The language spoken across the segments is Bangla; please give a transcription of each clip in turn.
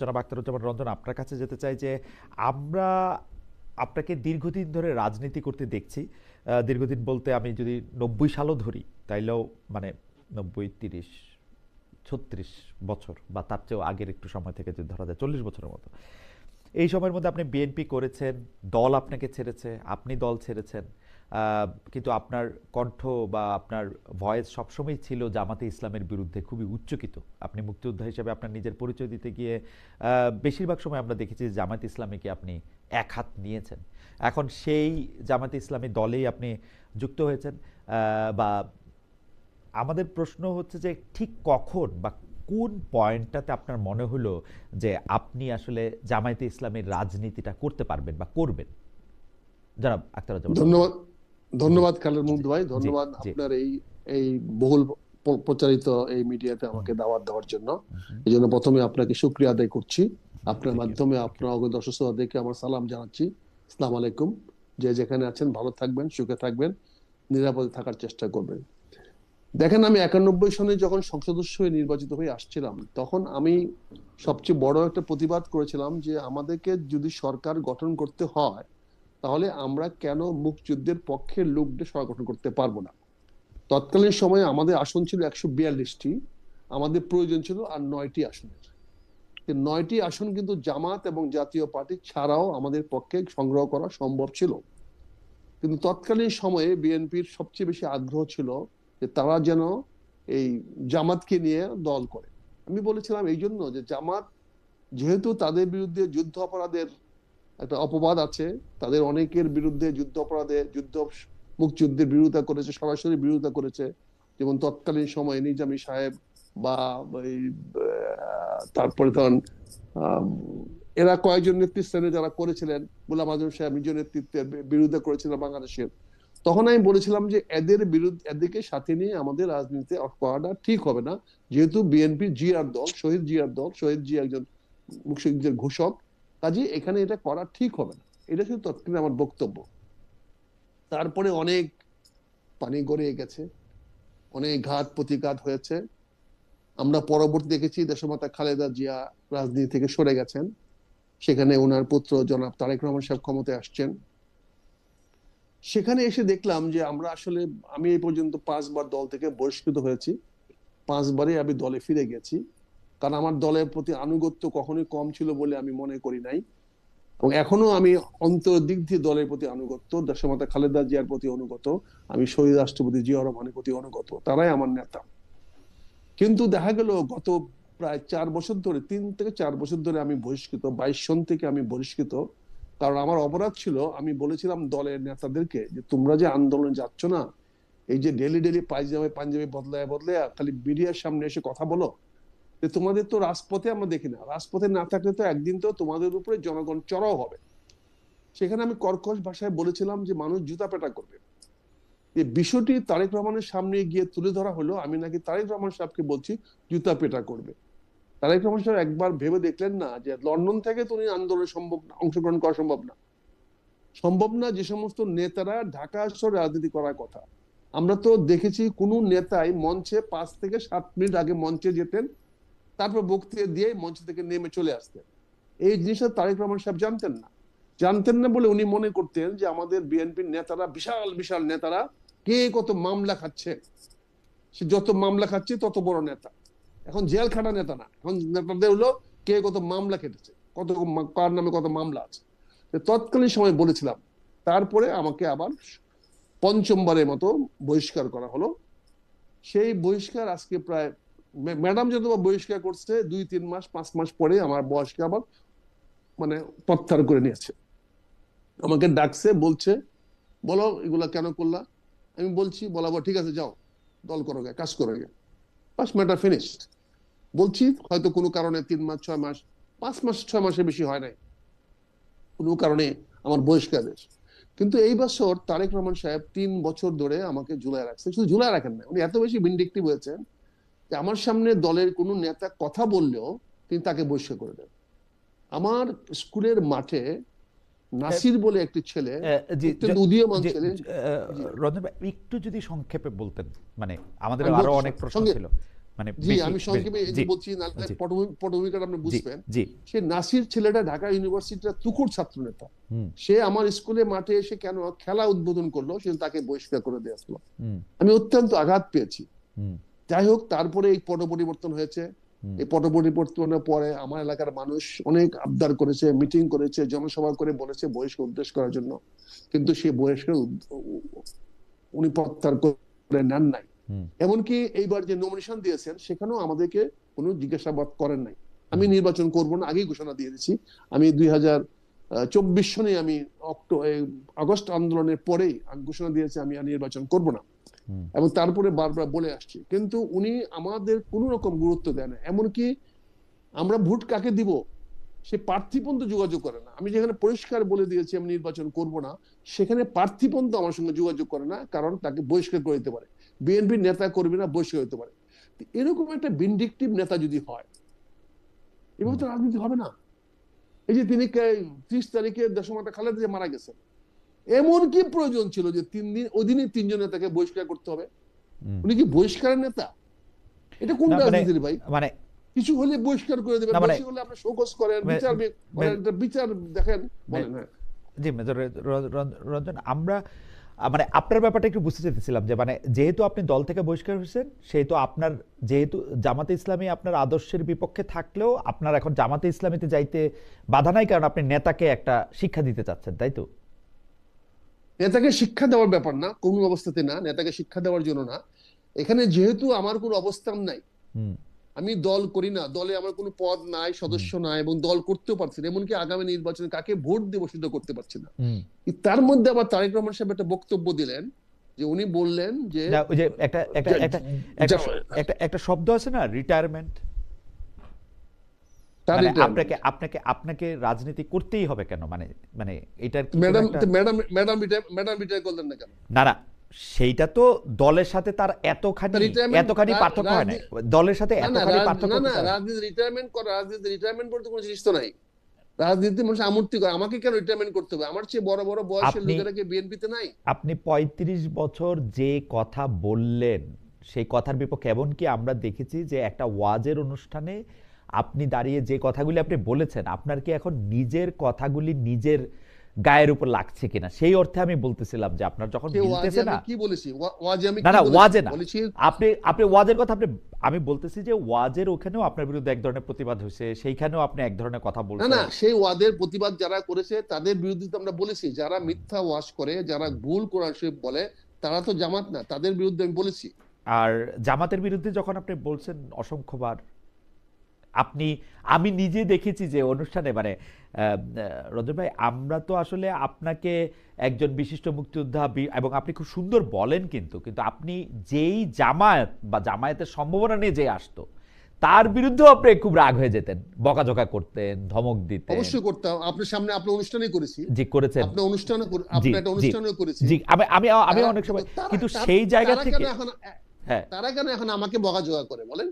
জনাব আখতারুজ্জামান রঞ্জন আপনার কাছে যেতে চাই যে আমরা আপনাকে দীর্ঘদিন ধরে রাজনীতি করতে দেখছি। দীর্ঘদিন বলতে আমি যদি নব্বই সালও ধরি, তাইলেও মানে নব্বই, তিরিশ, ছত্রিশ বছর বা তার চেয়েও আগের একটু সময় থেকে যদি ধরা যায়, চল্লিশ বছরের মতো। এই সময়ের মধ্যে আপনি বিএনপি করেছেন, দল আপনাকে ছেড়েছে, আপনি দল ছেড়েছেন। কিন্তু আপনার কণ্ঠ বা আপনার ভয়েস সবসময় ছিল জামাতে ইসলামের বিরুদ্ধে খুবই উচ্চকিত। আপনি মুক্তিযোদ্ধা হিসেবে আপনার নিজের পরিচয় দিতে গিয়ে বেশিরভাগ সময় আমরা দেখেছি জামাতে ইসলামীকে আপনি এক হাত নিয়েছেন। এখন সেই জামাতে ইসলামী দলেই আপনি যুক্ত হয়েছেন। বা আমাদের প্রশ্ন হচ্ছে যে ঠিক কখন বা কোন পয়েন্টটাতে আপনার মনে হলো যে আপনি আসলে জামায়াতে ইসলামের রাজনীতিটা করতে পারবেন বা করবেন? যারা আক্তার ধন্যবাদ। ধন্যবাদ খালেদ মুগ্ধ ভাই ধন্যবাদ আপনার এই এই বহুল প্রচারিত এই মিডিয়াতে আমাকে দাওয়াত দেওয়ার জন্য। এই জন্য প্রথমে আপনাকে শুক্রিয়া আদায় করছি। আপনার মাধ্যমে আপনার অগত অসুস্থতাদেরকে আমার সালাম জানাচ্ছি। আসসালামু আলাইকুম। যে যেখানে আছেন ভালো থাকবেন সুখে থাকবেন নিরাপদে থাকার চেষ্টা করবেন। দেখেন আমি একানব্বই সনে যখন সংসদ সদস্য হয়ে নির্বাচিত হয়ে আসছিলাম তখন আমি সবচেয়ে বড় একটা প্রতিবাদ করেছিলাম যে আমাদেরকে যদি সরকার গঠন করতে হয় তাহলে আমরা কেন মুক্তিযুদ্ধের পক্ষের লোকদের সরকার গঠন করতে পারব না? তৎকালীন সময়ে আমাদের আসন ছিল একশো বিয়াল্লিশটি, আমাদের প্রয়োজন ছিল আর নয়টি আসনের। নয়টি আসন কিন্তু জামাত এবং জাতীয় পার্টি ছাড়াও আমাদের পক্ষে সংগ্রহ করা সম্ভব ছিল। কিন্তু তৎকালীন সময়ে বিএনপির সবচেয়ে বেশি আগ্রহ ছিল যে তারা যেন এই জামাতকে নিয়ে দল করে। আমি বলেছিলাম এই জন্য যে জামাত যেহেতু তাদের বিরুদ্ধে যুদ্ধ অপরাধের একটা অপবাদ আছে। তাদের অনেকের বিরুদ্ধে যুদ্ধ অপরাধে, যুদ্ধ মুক্তিযুদ্ধের বিরোধিতা করেছে, সরাসরি বিরোধিতা করেছে। যেমন তৎকালীন সময়ে নিজামী সাহেব বা তারপরে তখন এরা কয়েকজন নেতৃস্থানে যারা করেছিলেন, গোলাম আজম সাহেব নিজ নেতৃত্বের বিরোধিতা করেছিলেন বাংলাদেশের। তখন আমি বলেছিলাম যে এদের বিরুদ্ধে, এদেরকে সাথে নিয়ে আমাদের রাজনীতিতে করাটা ঠিক হবে না। যেহেতু বিএনপি জিয়ার দল, শহীদ জিয়ার দল, শহীদ জি একজন মুক্তিযুদ্ধের ঘোষক কাজে এখানে এটা করা ঠিক হবে না। এটা শুধু তৎকালীন আমার বক্তব্য। তারপরে অনেক পানি গড়িয়ে গেছে। অনেক ঘাত প্রতিঘাত হয়েছে। আমরা পরবর্তী দেখেছি দেশমাতা খালেদা জিয়া রাজনীতি থেকে সরে গেছেন। সেখানে ওনার পুত্র জনাব তারেক রহমান সাহেব ক্ষমতায় আসছেন। সেখানে এসে দেখলাম যে আমরা আসলে, আমি এই পর্যন্ত পাঁচবার দল থেকে বহিষ্কৃত হয়েছি। পাঁচবারই আমি দলে ফিরে গেছি। কারণ আমার দলের প্রতি আনুগত্য কখনোই কম ছিল বলে আমি মনে করি নাই। এবং এখনও আমি অন্তর দিক দিয়ে দলের প্রতি আনুগত্য দেশমাতা খালেদা জিয়ার প্রতি অনুগত, আমি শহীদ রাষ্ট্রপতি জিয়া রহমানের প্রতি অনুগত, তারাই আমার নেতা। কিন্তু দেখা গেল গত প্রায় চার বছর ধরে, তিন থেকে চার বছর ধরে আমি বহিষ্কৃত, বাইশ সন থেকে আমি বহিষ্কৃত। কারণ আমার অপরাধ ছিল, আমি বলেছিলাম দলের নেতাদেরকে যে তোমরা যে আন্দোলনে যাচ্ছ না, এই যে ডেলি ডেলি পায়জামে পাঞ্জাবি বদলায় বদলায়, খালি মিডিয়ার সামনে এসে কথা বলো যে তোমাদের তো রাজপথে আমরা দেখি না। রাজপথে না থাকলে তো একদিন তো তোমাদের উপরে জনগণ চড়াও হবে। সেখানে আমি কর্কশ ভাষায় বলেছিলাম যে মানুষ জুতা পেটা করবে। এই বিষয়টি তারেক রহমানের সামনে গিয়ে তুলে ধরা হলো। আমি নাকি তারেক রহমান সাহেবকে বলছি, জুতা পেটা করবে। তারেক রহমান সাহেব একবার ভেবে দেখলেন না যে লন্ডন থেকে তো উনি আন্দোলনে সম্ভব না, অংশগ্রহণ করা সম্ভব না। সম্ভব না যে সমস্ত নেতারা ঢাকা শহরে রাজনীতি করার কথা। আমরা তো দেখেছি কোন নেতাই মঞ্চে পাঁচ থেকে সাত মিনিট আগে মঞ্চে যেতেন তারপর বক্তৃতা দিয়ে মঞ্চ থেকে নেমে চলে আসতেন এই জিনিসটা তারেক রহমান সাহেব জানতেন না। জানতেন না বলে উনি মনে করতেন যে আমাদের বিএনপির নেতারা, বিশাল বিশাল নেতারা কে কত মামলা খাচ্ছে। সে যত মামলা খাচ্ছে, তত বড় নেতা। এখন জেল খাটা নেতা না। এখন নেতাদের হলো কে কত মামলা কেটেছে কত কার নামে কত মামলা আছে। তৎকালীন সময় বলেছিলাম, তারপরে আমাকে আবার পঞ্চমবারের মতো বহিষ্কার করা হলো। সেই বহিষ্কার আজকে প্রায় ম্যাডাম যত বহিষ্কার করছে, দুই, তিন মাস, পাঁচ মাস পরে আমার বয়সকে আবার মানে প্রত্যাহার করে নিয়েছে। আমাকে ডাকছে, বলছে, বলো এগুলা কেন করলা? আমি বলছি, বলাবো, ঠিক আছে, যাও, দল করো গে কাজ করো গে বাস ম্যাটার ফিনিশড বলছি, হয়তো কোনো কারণে তিন মাস, ছয় মাস, পাঁচ মাস, ছয় মাসের বেশি হয় নাই। কোনো কারণে আমার বহিষ্কার কিন্তু এই বছর তারেক রহমান সাহেব তিন বছর ধরে আমাকে ঝুলাই রাখছে। শুধু ঝুলাই রাখেন না উনি এত বেশি ভিন্ডিকটিভ হয়েছেন। আমার সামনে দলের কোনো নেতা কথা বললেও তিনি তাকে বহিষ্কার করে দেন। আমার স্কুলের মাঠে নাসির বলে একটি ছেলে উদীয়মান ছেলে রঞ্জন একটু যদি সংক্ষেপে বলতেন মানে আমাদের আরও অনেক প্রশ্ন ছিল। মানে জি আমি সংক্ষেপে এই বলছি পটভূমিকাটা আপনি বুঝবেন। সে নাসির ছেলেটা ঢাকা ইউনিভার্সিটির তুখুর ছাত্র নেতা। সে আমার স্কুলে মাঠে এসে কেন খেলা উদ্বোধন করল সে তাকে বহিষ্কার করে দিয়ে আসলো আমি অত্যন্ত আঘাত পেয়েছি। যাই হোক তারপরে এই পট পরিবর্তন হয়েছে। এই পট পরিবর্তনের পরে আমার এলাকার মানুষ অনেক আবদার করেছে মিটিং করেছে জনসভা করে বলেছে বহিষ্কার উদ্দেশ্য করার জন্য। কিন্তু সেই বহিষ্কার উনি প্রত্যাহার করে নেন নাই। এমনকি এইবার যে নমিনেশন দিয়েছেন সেখানেও আমাদেরকে কোনো জিজ্ঞাসাবাদ করেন নাই। আমি নির্বাচন করব না আগেই ঘোষণা দিয়ে দিয়েছি আমি দুই হাজার চব্বিশ সনে আমি অক্টো আগস্ট আন্দোলনের পরে আমি ঘোষণা দিয়েছি আমি আর নির্বাচন করব না। এবং তারপরে বারবার বলে আসছি। কিন্তু উনি আমাদের কোনো রকম গুরুত্ব দেয় না। এমনকি আমরা ভোট কাকে দিব সে প্রার্থী পর্যন্ত যোগাযোগ করে না। আমি যেখানে পরিষ্কার বলে দিয়েছি আমি নির্বাচন করব না সেখানে প্রার্থী পর্যন্ত আমার সঙ্গে যোগাযোগ করে না কারণ তাকে বহিষ্কার করে দিতে পারে। বিএনপির নেতা কর্মীরা বহিষ্কার হতে পারে। এরকম একটা বিন্ডিকটিভ নেতা যদি হয় এভাবে তো রাজনীতি হবে না। এই যে তিনি ত্রিশ তারিখে দেশমাতা খালেদা যে মারা গেছেন। এমন কি প্রয়োজন ছিল যে তিন দিন ওই দিনই তিনজন নেতাকে বহিষ্কার করতে হবে। উনি কি বহিষ্কারের নেতা? এটা কোন মানে- রাজনীতির ভাই? মানে কিছু হলে বহিষ্কার করে দেবেন না, মানে- বেশি হলে আপনি শোকজ করেন বিচার বিচার দেখেন বলেন। হ্যাঁ জি মেজর রঞ্জন আমরা মানে আপনার ব্যাপারটা একটু বুঝতে চাইতেছিলাম যে মানে যেহেতু আপনি দল থেকে বহিষ্কার হয়েছেন সেহেতু আপনার যেহেতু জামাতে ইসলামী আপনার আদর্শের বিপক্ষে থাকলেও আপনার এখন জামাতে ইসলামীতে যাইতে বাধা নাই কারণ আপনি নেতাকে একটা শিক্ষা দিতে চাচ্ছেন তাই তো? নেতাকে শিক্ষা দেওয়ার ব্যাপার না কোনো অবস্থাতে না নেতাকে শিক্ষা দেওয়ার জন্য না। এখানে যেহেতু আমার কোনো অবস্থান নাই হুম। আমি দল করি না দলে আমার কোনো পদ নাই সদস্য নাই এবং দল করতেও পারছি না এমনকি আগামী নির্বাচনে কাকে ভোট দেবো সেটা করতে পারছি না। তার মধ্যে আবার তারেক রহমান সাহেব একটা বক্তব্য দিলেন যে উনি বললেন যে একটা একটা একটা একটা শব্দ আছে না রিটায়ারমেন্ট মানে আপনাকে আপনাকে আপনাকে রাজনীতি করতেই হবে কেন? মানে মানে এটার madam madam madam retire madam retire করলেন না কেন? না না সেইটা তো দলের সাথে তার এতখানি এতখানি পার্থক্য হয় না দলের সাথে এতখানি পার্থক্য না। রাজনীতি রিটায়ারমেন্ট করা রাজনীতি রিটায়ারমেন্ট বলতে কোনো জিনিস তো নাই। রাজনীতি মানুষ আমূর্তি করে। আমাকে কেন রিটায়ারমেন্ট করতে হবে? আমার চেয়ে বড় বড় বয়সের আপনি- লোকেরা কি বিএনপিতে নাই? আপনি ৩৫ বছর যে কথা বললেন সেই কথার বিপক্ষে এমনকি আমরা দেখেছি যে একটা ওয়াজের অনুষ্ঠানে আপনি দাঁড়িয়ে যে কথাগুলি আপনি বলেছেন আপনার কি এখন নিজের কথাগুলি নিজের গায়ের উপর লাগছে কিনা? সেই অর্থে আমি বলতেছিলাম যে আপনার যখন মিলতেছে না কি বলেছি? ওয়াজে আমি না না ওয়াজে না। আপনি আপনি ওয়াজের কথা আপনি আমি বলতেছি যে ওয়াজের ওখানেও আপনার বিরুদ্ধে এক ধরনের প্রতিবাদ হয়েছে সেইখানেও আপনি এক ধরনের কথা না বলছেন। না সেই ওয়াদের প্রতিবাদ যারা করেছে তাদের বিরুদ্ধে তো আমরা বলেছি যারা মিথ্যা ওয়াজ করে যারা ভুল কোরআন শরীফ বলে তারা তো জামাত না তাদের বিরুদ্ধে আমি বলেছি। আর জামাতের বিরুদ্ধে যখন আপনি বলছেন অসংখ্যবার আপনি আমি নিজে দেখেছি যে অনুষ্ঠানে মানে রঞ্জন ভাই আমরা তো আসলে আপনাকে একজন বিশিষ্ট মুক্তিযোদ্ধা এবং আপনি খুব সুন্দর বলেন কিন্তু কিন্তু আপনি যেই জামায়াত বা জামায়াতের সম্ভাবনা নিয়ে যে আসতো তার বিরুদ্ধেও আপনি খুব রাগ হয়ে যেতেন বকাঝকা করতেন ধমক দিতেন। অবশ্যই করতাম। আপনার সামনে আপনার অনুষ্ঠানে করেছি। জি করেছেন। আপনার অনুষ্ঠানে জি, একটা জি, অনুষ্ঠানে করেছি জি আমি আমি আমি অনেক সময় কিন্তু সেই জায়গা থেকে হ্যাঁ। তারা কেন এখন আমাকে বকাঝকা করে বলেন?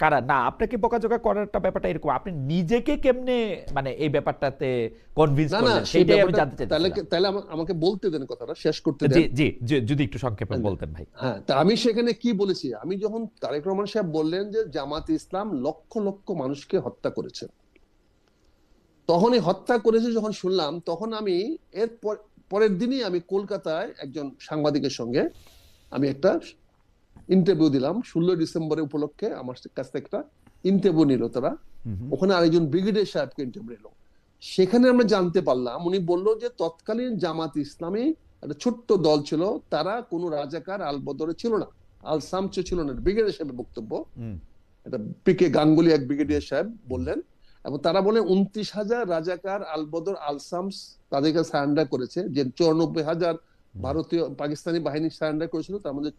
কারা? না আপনাকে বকাঝকা করারটা ব্যাপারটা এরকম? আপনি নিজেকে কেমনে মানে এই ব্যাপারটাতে কনভিন্স করলেন? সেই সেইটাই আমি জানতে তাহলে তাহলে আমাকে বলতে দেন কথাটা শেষ করতে দেন। জি জি, যদি একটু সংক্ষেপে আচ্ছা। বলতেন ভাই। হ্যাঁ তা আমি সেখানে কি বলেছি? আমি যখন তারেক রহমান সাহেব বললেন যে জামাত ইসলাম লক্ষ লক্ষ মানুষকে হত্যা করেছে তখন এই হত্যা করেছে যখন শুনলাম তখন আমি এর পর- পরের দিনই আমি কলকাতায় একজন সাংবাদিকের সঙ্গে আমি একটা ইন্টারভিউ দিলাম। ষোলো ডিসেম্বরের উপলক্ষে আমার কাছ থেকে একটা ইন্টারভিউ নিল তারা। ওখানে আরেকজন ব্রিগেডিয়ার সাহেবকে ইন্টারভিউ নিল। সেখানে আমরা জানতে পারলাম উনি বলল যে তৎকালীন জামাত ইসলামী একটা ছোট্ট দল ছিল তারা কোনো রাজাকার আলবদরে ছিল না আল সামচে ছিল না ব্রিগেডিয়ার সাহেবের বক্তব্য। এটা পিকে গাঙ্গুলি এক ব্রিগেডিয়ার সাহেব বললেন এবং তারা বলে উনত্রিশ হাজার রাজাকার আলবদর আলসামস তাদেরকে সারেন্ডার করেছে যে চৌরানব্বই হাজার ভারতীয় পাকিস্তানি বাহিনী সারেন্ডার করেছিল তার মধ্যে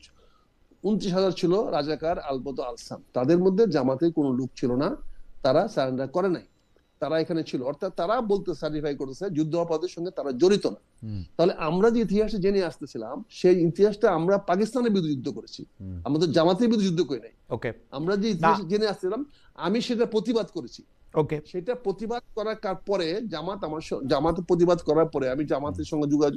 উনত্রিশ হাজার ছিল রাজাকার আলবদর আলসাম। তাদের মধ্যে জামাতের কোনো লোক ছিল না তারা সারেন্ডার করে নাই। তারা এখানে ছিল। অর্থাৎ তারা বলতে সার্টিফাই করেছে যুদ্ধাপরাধের সঙ্গে তারা জড়িত না। তাহলে আমরা যে ইতিহাসে জেনে আসতেছিলাম সেই ইতিহাসটা আমরা পাকিস্তানের বিরুদ্ধে যুদ্ধ করেছি। হুম। আমাদের জামাতের বিরুদ্ধে যুদ্ধ করি নাই। ওকে। আমরা যে ইতিহাস জেনে আসছিলাম আমি সেটা প্রতিবাদ করেছি। ওকে। সেটা প্রতিবাদ করার পরে জামাত আমার জামাত প্রতিবাদ করার পরে আমি জামাতের সঙ্গে যোগাযোগ